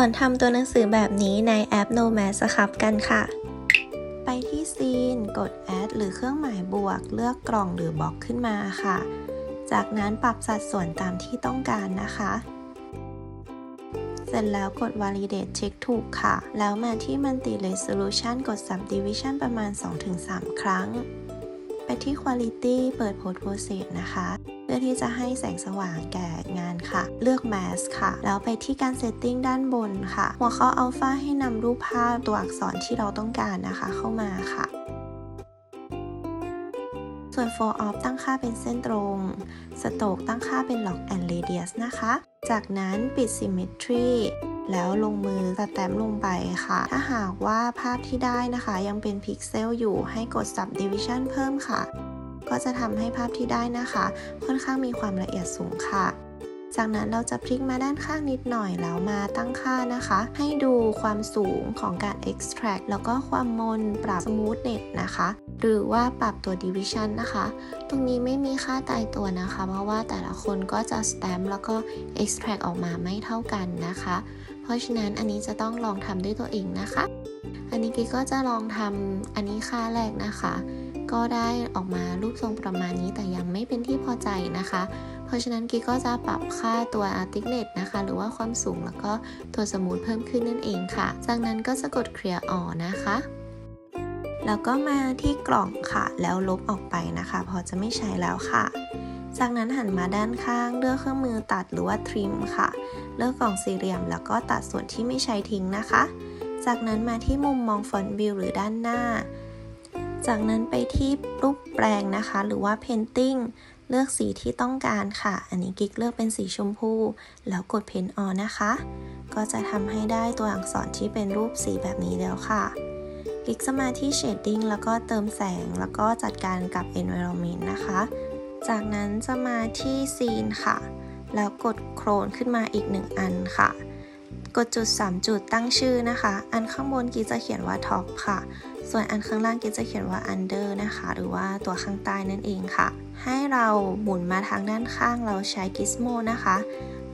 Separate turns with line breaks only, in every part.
ส่วนทำตัวหนังสือแบบนี้ในแอป Nomad สครับกันค่ะ ไปที่ซีนกด Add หรือเครื่องหมายบวก เลือกกล่องหรือบล็อกขึ้นมาค่ะ จากนั้นปรับสัดส่วนตามที่ต้องการนะคะ เสร็จแล้วกด validate เช็คถูกค่ะ แล้วมาที่ multi resolution กด subdivision ประมาณ 2-3 ครั้ง ไปที่ quality เปิด post process นะคะ พื่อที่จะให้แสงสว่างแก่งานค่ะ เลือก mask ค่ะ แล้วไปที่การ setting ด้านบนค่ะ หัวข้อ alpha ให้นำรูปภาพตัวอักษรที่เราต้องการนะคะ เข้ามาค่ะส่วน for off ตั้งค่าเป็นเส้นตรง stroke ตั้งค่าเป็น log and radius นะคะ จากนั้นปิด symmetry แล้วลงมือสแตมลงไปค่ะ ถ้าหากว่าภาพที่ได้นะคะ ยังเป็นพิกเซลอยู่ให้กด subdivision เพิ่มค่ะ ก็จะทำให้ภาพที่ได้นะคะ ค่อนข้างมีความละเอียดสูงค่ะ จากนั้นเราจะพลิกมาด้านข้างนิดหน่อยแล้วมาตั้งค่านะคะ ให้ดูความสูงของการ extract แล้วก็ความมนปรับ smoothness นะคะ หรือว่าปรับตัว division นะคะ ตรงนี้ไม่มีค่าตายตัวนะคะ เพราะว่าแต่ละคนก็จะ stamp แล้วก็ extract ออกมาไม่เท่ากันนะคะ เพราะฉะนั้นอันนี้จะต้องลองทำด้วยตัวเองนะคะ อันนี้กิ๊กก็จะลองทำอันนี้ค่าแรกนะคะ ก็ได้ออกมารูปทรงประมาณนี้แต่ยังไม่เป็นที่พอใจนะคะ เพราะฉะนั้นกิ๊กก็จะปรับค่าตัว thickness นะคะ หรือว่าความสูงแล้วก็ตัวสมูทเพิ่มขึ้นนั่นเองค่ะ จากนั้นก็จะกด clear all นะคะแล้วก็มาที่กล่องค่ะ แล้วลบออกไปนะคะ พอจะไม่ใช้แล้วค่ะ จากนั้นหันมาด้านข้างเลือกเครื่องมือตัดหรือว่า trim ค่ะ เลือกกล่องสี่เหลี่ยม แล้วก็ตัดส่วนที่ไม่ใช้ทิ้งนะคะ จากนั้นมาที่มุมมอง front view หรือด้านหน้า จากนั้นไปที่รูปแปลงนะคะ หรือว่า painting เลือกสีที่ต้องการค่ะ อันนี้กิ๊กเลือกเป็นสีชมพู แล้วกด paint on นะคะ ก็จะทำให้ได้ตัวอักษรที่เป็นรูปสีแบบนี้แล้วค่ะคลิกจะมาที่ shading แล้วก็เติมแสง แล้วก็จัดการกับ environment นะคะ จากนั้นจะมาที่ scene ค่ะ แล้วกดโครนขึ้นมาอีกหนึ่งอันค่ะ กดจุด 3 จุดตั้งชื่อนะคะ อันข้างบนกีจะเขียนว่า top ค่ะ ส่วนอันข้างล่างกีจะเขียนว่า under นะคะ หรือว่าตัวข้างใต้นั่นเองค่ะ ให้เราหมุนมาทางด้านข้างเราใช้ gizmo นะคะ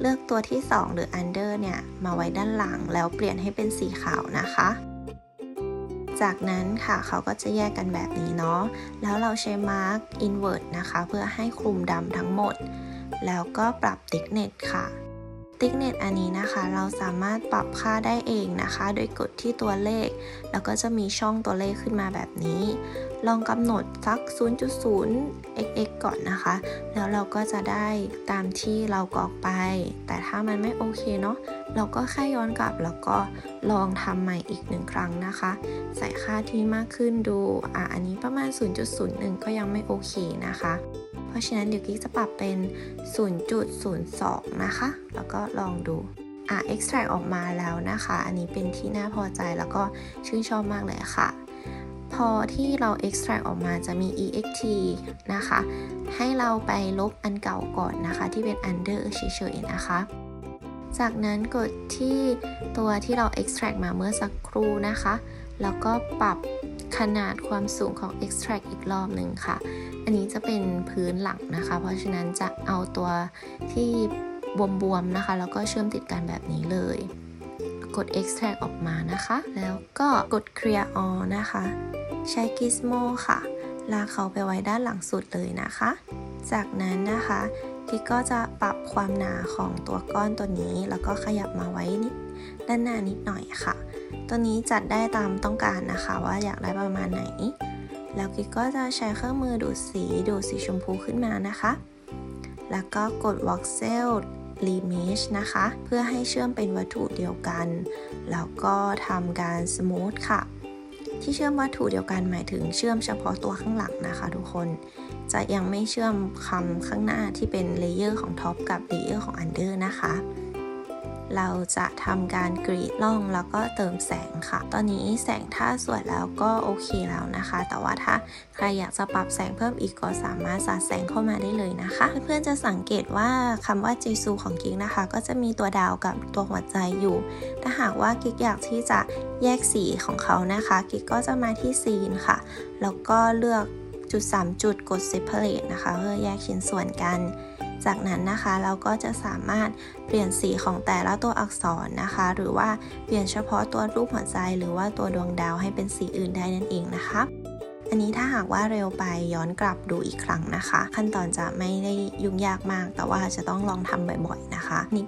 เลือกตัวที่ 2 หรือ under เนี่ย มาไว้ด้านหลังแล้วเปลี่ยนให้เป็นสีขาวนะคะ จากนั้นค่ะเขาก็จะแยกกันแบบนี้เนาะ แล้วเราใช้ mark invert นะคะ เพื่อให้คลุมดำทั้งหมด แล้วก็ปรับ thickness ค่ะ thickness อันนี้นะคะ เราสามารถปรับค่าได้เองนะคะ โดยกดที่ตัวเลข แล้วก็จะมีช่องตัวเลขขึ้นมาแบบนี้ ลองกำหนดสัก 0.0 xx ก่อนนะคะ แล้วเราก็จะได้ตามที่เรากรอกไป แต่ถ้ามันไม่โอเคเนาะเราก็แค่ย้อนกลับแล้วก็ลองทำใหม่อีกหนึ่งครั้งนะคะ ใส่ค่าที่มากขึ้นดูอะอันนี้ประมาณ 0.01 ก็ยังไม่โอเคนะคะ ราะฉะนั้นเดี๋ยวกิ๊กจะปรับเป็น 0.02 นะคะ แล้วก็ลองดูอะ extract ออกมาแล้วนะคะ อันนี้เป็นที่น่าพอใจแล้วก็ชื่นชอบมากเลยค่ะ พอที่เรา extract ออกมาจะมี ext นะคะ ให้เราไปลบอันเก่าก่อนนะคะ ที่เป็น under เฉยๆนะคะ จากนั้นกดที่ตัวที่เรา extract มาเมื่อสักครู่นะคะ แล้วก็ปรับ ขนาดความสูงของ extract อีกรอบหนึ่งค่ะ อันนี้จะเป็นพื้นหลังนะคะ เพราะฉะนั้นจะเอาตัวที่บวมๆนะคะ แล้วก็เชื่อมติดกันแบบนี้เลย กด extract ออกมานะคะ แล้วก็กด clear all นะคะ ใช้ gizmo ค่ะ ลากเขาไปไว้ด้านหลังสุดเลยนะคะ จากนั้นนะคะกิ๊กก็จะปรับความหนาของตัวก้อนตัวนี้ แล้วก็ขยับมาไว้นิดด้านหน้านิดหน่อยค่ะ ตัวนี้จัดได้ตามต้องการนะคะว่าอยากได้ประมาณไหน แล้วกิ๊กก็จะใช้เครื่องมือดูดสีดูดสีชมพูขึ้นมานะคะ แล้วก็กด voxel remesh นะคะ เพื่อให้เชื่อมเป็นวัตถุเดียวกัน แล้วก็ทำการ smooth ค่ะ ที่เชื่อมวัตถุเดียวกันหมายถึงเชื่อมเฉพาะตัวข้างหลังนะคะ ทุกคน จะยังไม่เชื่อมคำข้างหน้าที่เป็นเลเยอร์ของท็อปกับเลเยอร์ของอันเดอร์นะคะ เราจะทำการกรีดล่องแล้วก็เติมแสงค่ะ ตอนนี้แสงถ้าสวยแล้วก็โอเคแล้วนะคะ แต่ว่าถ้าใครอยากจะปรับแสงเพิ่มอีกก็สามารถสาดแสงเข้ามาได้เลยนะคะ เพื่อนๆจะสังเกตว่าคำว่าจีซูของกิ๊กนะคะ ก็จะมีตัวดาวกับตัวหัวใจอยู่ ถ้าหากว่ากิ๊กอยากที่จะแยกสีของเขานะคะกิ๊กก็จะมาที่ซีนค่ะ แล้วก็เลือกจุด 3 จุดกด separate นะคะ เพื่อแยกชิ้นส่วนกัน จากนั้นนะคะเราก็จะสามารถเปลี่ยนสีของแต่ละตัวอักษรนะคะ หรือว่าเปลี่ยนเฉพาะตัวรูปหัวใจ หรือว่าตัวดวงดาวให้เป็นสีอื่นได้นั่นเองนะคะอันนี้ถ้าหากว่าเร็วไปย้อนกลับดูอีกครั้งนะคะ ขั้นตอนจะไม่ได้ยุ่งยากมาก แต่ว่าจะต้องลองทำบ่อยๆนะคะนี่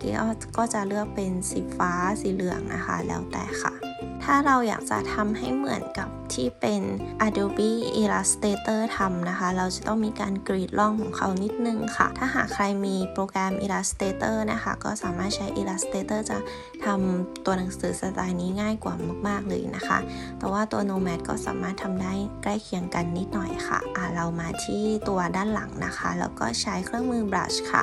ก็จะเลือกเป็นสีฟ้าสีเหลืองนะคะ แล้วแต่ค่ะ ถ้าเราอยากจะทำให้เหมือนกับที่เป็น Adobe Illustrator ทำนะคะ เราจะต้องมีการกรีดร่องของเขานิดนึงค่ะ ถ้าหากใครมีโปรแกรม Illustrator นะคะ ก็สามารถใช้ Illustrator จะทำตัวหนังสือสไตล์นี้ง่ายกว่ามาก ๆ เลยนะคะ แต่ว่าตัว Nomad ก็สามารถทำได้ใกล้เคียงกันนิดหน่อยค่ะอะเรามาที่ตัวด้านหลังนะคะ แล้วก็ใช้เครื่องมือบรัชค่ะ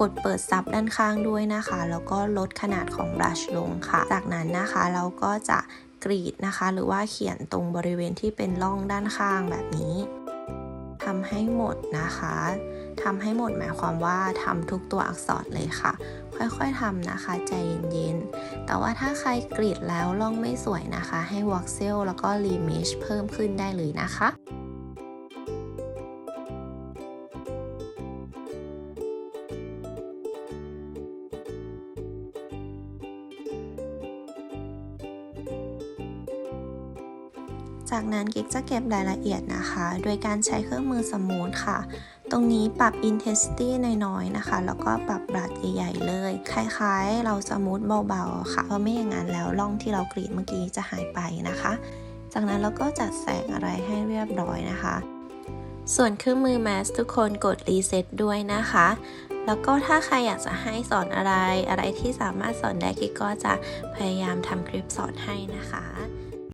กดเปิดซับด้านข้างด้วยนะคะ แล้วก็ลดขนาดของบรัชลงค่ะ จากนั้นนะคะเราก็จะ กรีดนะคะ หรือว่าเขียนตรงบริเวณที่เป็นร่องด้านข้างแบบนี้ทำให้หมดนะคะทำให้หมดหมายความว่าทำทุกตัวอักษรเลยค่ะ ค่อยๆทำนะคะใจเย็นๆ แต่ว่าถ้าใครกรีดแล้วร่องไม่สวยนะคะ ให้วอกเซลแล้วก็รีเมชเพิ่มขึ้นได้เลยนะคะ จากนั้นกิ๊กจะเก็บรายละเอียดนะคะ โดยการใช้เครื่องมือสมูทค่ะ ตรงนี้ปรับ intensity น้อยๆนะคะ แล้วก็ปรับบรัดใหญ่ๆเลย คล้ายๆ เราสมูทเบาๆค่ะ เพราะไม่อย่างนั้นแล้วร่องที่เรากรีดเมื่อกี้จะหายไปนะคะ จากนั้นเราก็จัดแสงอะไรให้เรียบร้อยนะคะ ส่วนเครื่องมือแมสทุกคนกดรีเซ็ตด้วยนะคะแล้วก็ถ้าใครอยากจะให้สอนอะไรอะไรที่สามารถสอนได้กิ๊กก็จะพยายามทำคลิปสอนให้นะคะ